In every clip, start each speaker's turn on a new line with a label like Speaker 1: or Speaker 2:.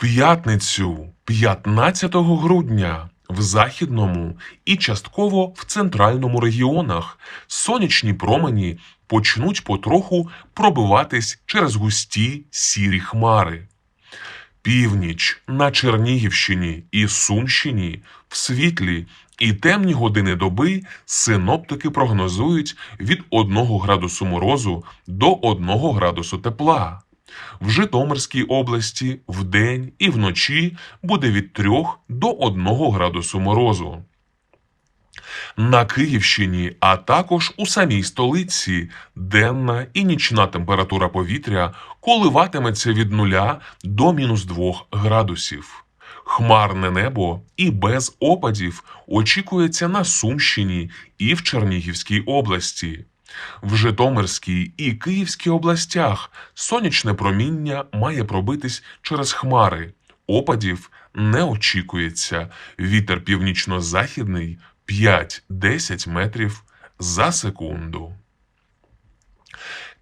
Speaker 1: п'ятницю 15 грудня в західному і частково в центральному регіонах сонячні промені почнуть потроху пробиватись через густі сірі хмари. Північ на Чернігівщині і Сумщині в світлі і темні години доби синоптики прогнозують від 1 градусу морозу до 1 градусу тепла. В Житомирській області вдень і вночі буде від 3 до 1 градусу морозу. На Київщині, а також у самій столиці денна і нічна температура повітря коливатиметься від 0 до мінус 2 градусів. Хмарне небо і без опадів очікується на Сумщині і в Чернігівській області. В Житомирській і Київській областях сонячне проміння має пробитись через хмари. Опадів не очікується. Вітер північно-західний 5-10 метрів за секунду.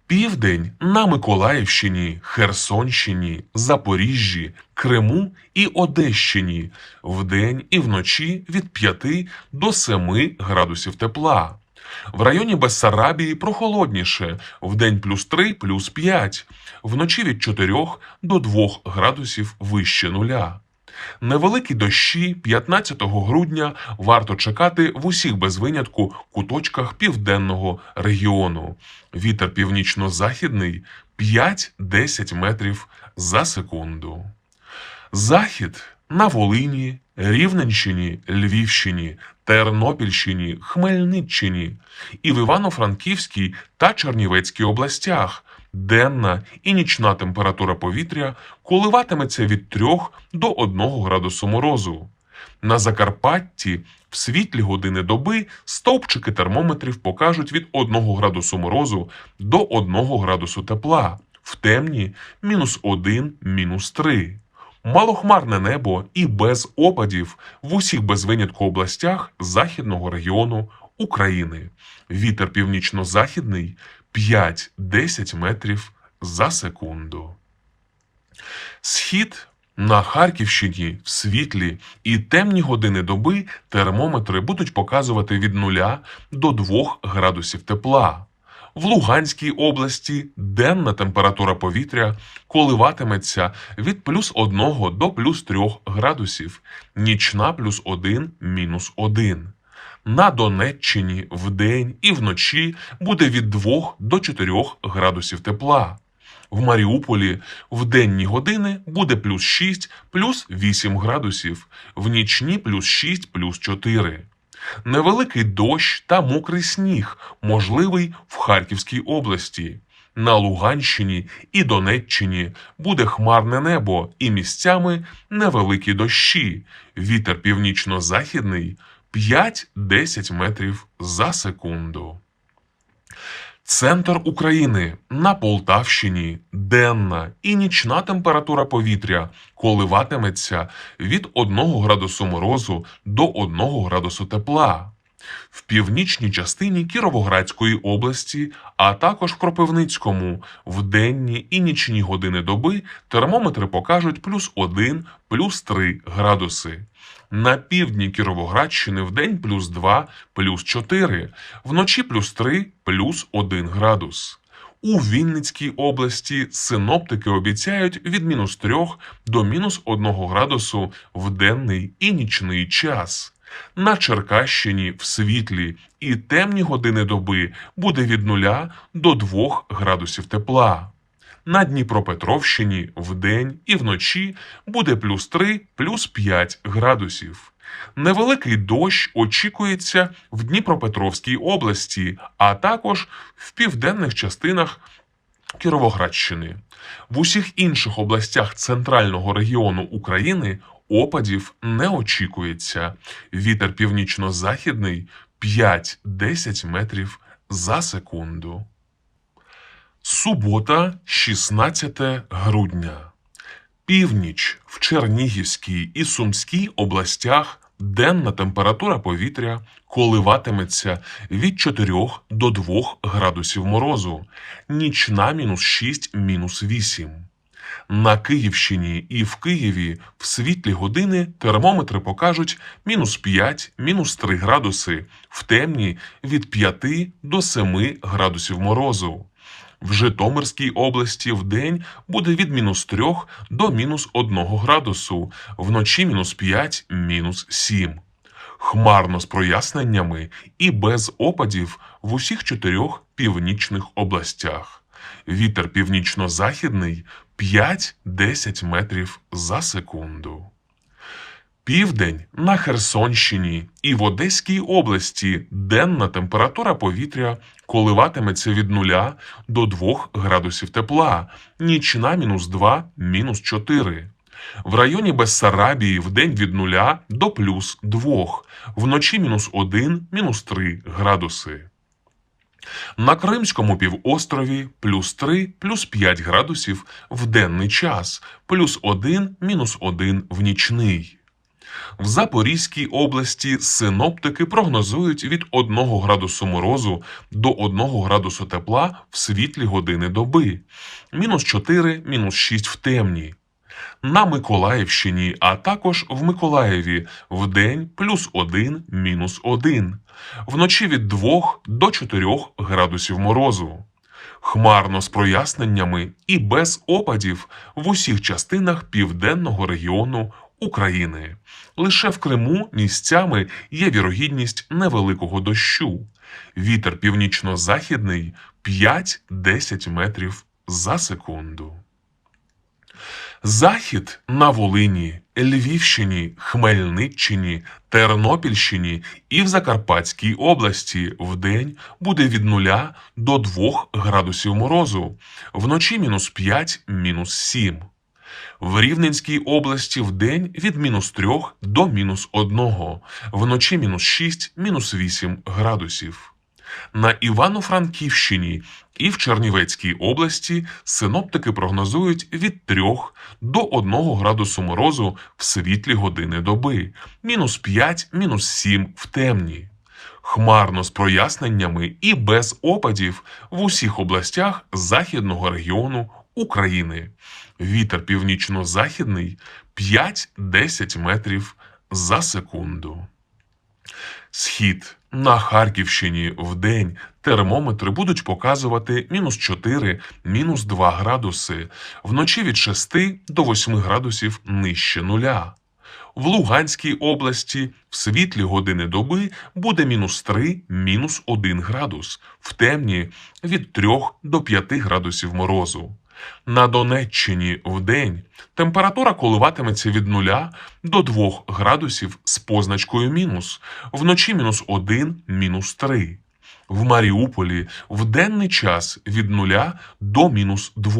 Speaker 1: Південь на Миколаївщині, Херсонщині, Запоріжжі, Криму і Одещині вдень і вночі від 5 до 7 градусів тепла. В районі Бессарабії прохолодніше, вдень плюс 3, плюс 5, вночі від 4 до 2 градусів вище нуля. Невеликі дощі 15 грудня варто чекати в усіх без винятку куточках південного регіону. Вітер північно-західний 5-10 метрів за секунду. Захід на Волині, Рівненщині, Львівщині, Тернопільщині, Хмельниччині і в Івано-Франківській та Чернівецькій областях. Денна і нічна температура повітря коливатиметься від 3 до 1 градусу морозу. На Закарпатті в світлі години доби стовпчики термометрів покажуть від 1 градусу морозу до 1 градусу тепла, в темні мінус 1, мінус 3. Малохмарне небо і без опадів в усіх без винятку областях західного регіону України. Вітер північно-західний 5-10 метрів за секунду. Схід на Харківщині в світлі і темні години доби термометри будуть показувати від 0 до 2 градусів тепла. В Луганській області денна температура повітря коливатиметься від плюс 1 до плюс 3 градусів, нічна плюс 1 мінус 1. На Донеччині вдень і вночі буде від 2 до 4 градусів тепла. В Маріуполі в денні години буде плюс 6, плюс 8 градусів, в нічні плюс 6, плюс 4. Невеликий дощ та мокрий сніг можливий в Харківській області. На Луганщині і Донеччині буде хмарне небо і місцями невеликі дощі. Вітер північно-західний 5-10 метрів за секунду. Центр України на Полтавщині денна і нічна температура повітря коливатиметься від 1 градусу морозу до 1 градусу тепла. В північній частині Кіровоградської області, а також в Кропивницькому, в денні і нічні години доби термометри покажуть плюс 1, плюс 3 градуси. На півдні Кіровоградщини в день плюс 2, плюс 4, вночі плюс 3, плюс 1 градус. У Вінницькій області синоптики обіцяють від мінус 3 до мінус 1 градусу в денний і нічний час. На Черкащині в світлі і темні години доби буде від 0 до 2 градусів тепла. На Дніпропетровщині вдень і вночі буде плюс 3, плюс 5 градусів. Невеликий дощ очікується в Дніпропетровській області, а також в південних частинах Кіровоградщини. В усіх інших областях центрального регіону України опадів не очікується. Вітер північно-західний 5-10 метрів за секунду. Субота, 16 грудня. Північ в Чернігівській і Сумській областях денна температура повітря коливатиметься від 4 до 2 градусів морозу, нічна мінус 6, мінус 8. На Київщині і в Києві в світлі години термометри покажуть мінус 5, мінус 3 градуси, в темні від 5 до 7 градусів морозу. В Житомирській області в день буде від мінус 3 до мінус 1 градусу, вночі мінус 5, мінус 7. Хмарно з проясненнями і без опадів в усіх чотирьох північних областях. Вітер північно-західний 5-10 метрів за секунду. Південь на Херсонщині і в Одеській області денна температура повітря коливатиметься від 0 до 2 градусів тепла, нічна мінус 2, мінус 4. В районі Бессарабії в день від 0 до плюс 2, вночі мінус 1, мінус 3 градуси. На Кримському півострові плюс 3, плюс 5 градусів в денний час, плюс 1, мінус 1 в нічний. В Запорізькій області синоптики прогнозують від 1 градусу морозу до 1 градусу тепла в світлі години доби, мінус 4, мінус 6 в темні. На Миколаївщині, а також в Миколаєві в день плюс 1, мінус 1. Вночі від 2 до 4 градусів морозу. Хмарно з проясненнями і без опадів в усіх частинах південного регіону України. Лише в Криму місцями є вірогідність невеликого дощу. Вітер північно-західний 5-10 метрів за секунду. Захід на Волині, Львівщині, Хмельниччині, Тернопільщині і в Закарпатській області вдень буде від 0 до 2 градусів морозу, вночі мінус 5, мінус 7. В Рівненській області вдень від мінус 3 до мінус 1, вночі мінус 6, мінус 8 градусів. На Івано-Франківщині і в Чернівецькій області синоптики прогнозують від 3 до 1 градусу морозу в світлі години доби, мінус 5, мінус 7 в темні. Хмарно з проясненнями і без опадів в усіх областях західного регіону України. Вітер північно-західний 5-10 метрів за секунду. Схід на Харківщині в день термометри будуть показувати мінус 4, мінус 2 градуси, вночі від 6 до 8 градусів нижче нуля. В Луганській області в світлі години доби буде мінус 3, мінус 1 градус, в темні від 3 до 5 градусів морозу. На Донеччині в день температура коливатиметься від 0 до 2 градусів з позначкою мінус, вночі мінус 1, мінус 3. В Маріуполі в денний час від 0 до мінус 2,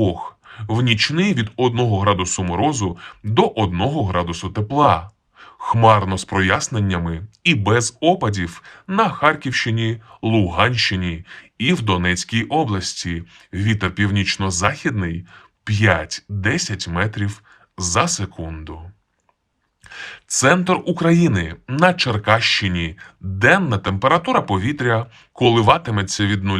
Speaker 1: в нічний від 1 градусу морозу до 1 градусу тепла. Хмарно з проясненнями і без опадів на Харківщині, Луганщині і в Донецькій області. Вітер північно-західний 5-10 метрів за секунду. Центр України на Черкащині. Денна температура повітря коливатиметься від 0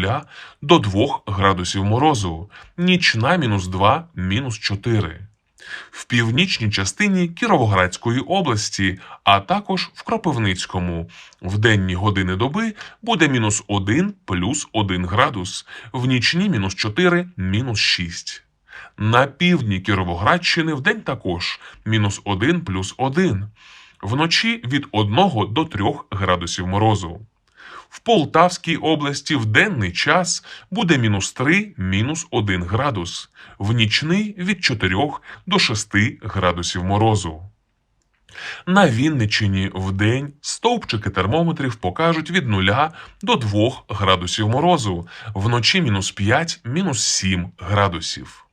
Speaker 1: до 2 градусів морозу, нічна мінус 2, мінус 4. В північній частині Кіровоградської області, а також в Кропивницькому. В денні години доби буде мінус 1 плюс 1 градус, в нічні мінус 4, мінус 6. На півдні Кіровоградщини вдень також мінус 1 плюс 1. Вночі від 1 до 3 градусів морозу. В Полтавській області в денний час буде мінус 3, мінус 1 градус, в нічний від 4 до 6 градусів морозу. На Вінниччині в день стовпчики термометрів покажуть від 0 до 2 градусів морозу, вночі мінус 5, мінус 7 градусів.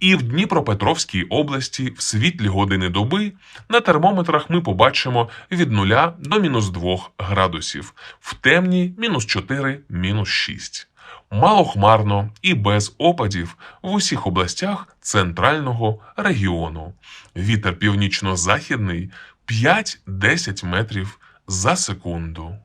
Speaker 1: І в Дніпропетровській області в світлі години доби на термометрах ми побачимо від 0 до мінус 2 градусів, в темні мінус 4, мінус 6. Малохмарно і без опадів в усіх областях центрального регіону. Вітер північно-західний 5-10 метрів за секунду.